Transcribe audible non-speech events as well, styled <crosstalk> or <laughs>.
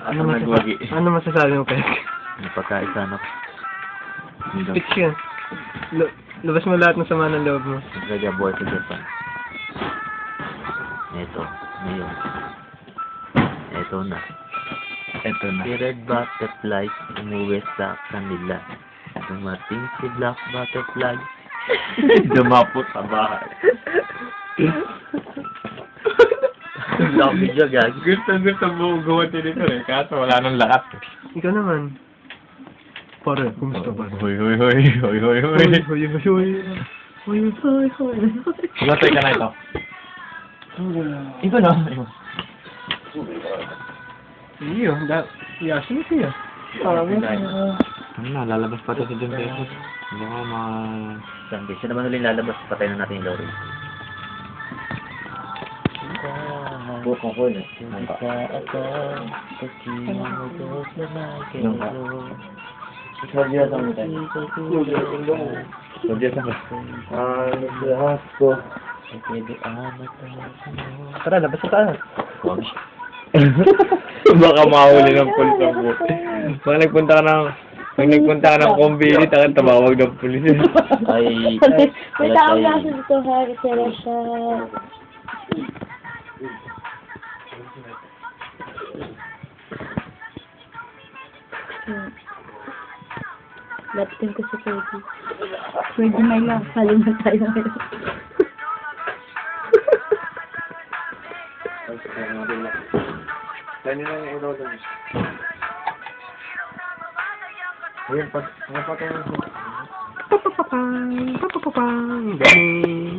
Ano, Ang nagwagi. masasabi, ano masasabi mo, Pek? Napagkaisa na Fix yun. Lu- Lubas mo lahat ng sama ng loob mo. Nagkaya buhay sa Japan. Ito, ngayon. Ito na. Ito na. Si Red Butterfly, umuwi sa kanila. Dumating si Black Butterfly. <laughs> Dumapot sa bahay. <laughs> Sabi niya, gag. Gusto gusto mo gumawa nito eh. Kaso wala nang lakas. Ikaw naman. Pare, kumusta ba? Hoy, hoy, hoy, hoy, hoy, hoy. Hoy, hoy, hoy, hoy. Hoy, hoy, hoy. Magatay ka na ito. Ito na. Iyo, da, yasin mo siya. Ano na, lalabas pa ito si John Texas. Hindi ko ma... Siya naman ulit lalabas. Patay na natin yung Lori. Bukong ko yun. Sorry, sa mo tayo. Sorry, sa mo. Ah, nasa ko. Tara, labas sa taas. Baka mahuli ng pulis ang buti. Pag nagpunta ka ng... Pag nagpunta ka ng kumbili, takang tumawag ng pulis. Ay, May tao na dito, Harry Teresa. Hmm. Ko si Pwede. Pwede may lang. Kalimutan tayo ngayon. Kanina yung ulo doon. Ayun, pag... Napatay na siya. Papapapang, papapapang, ganun.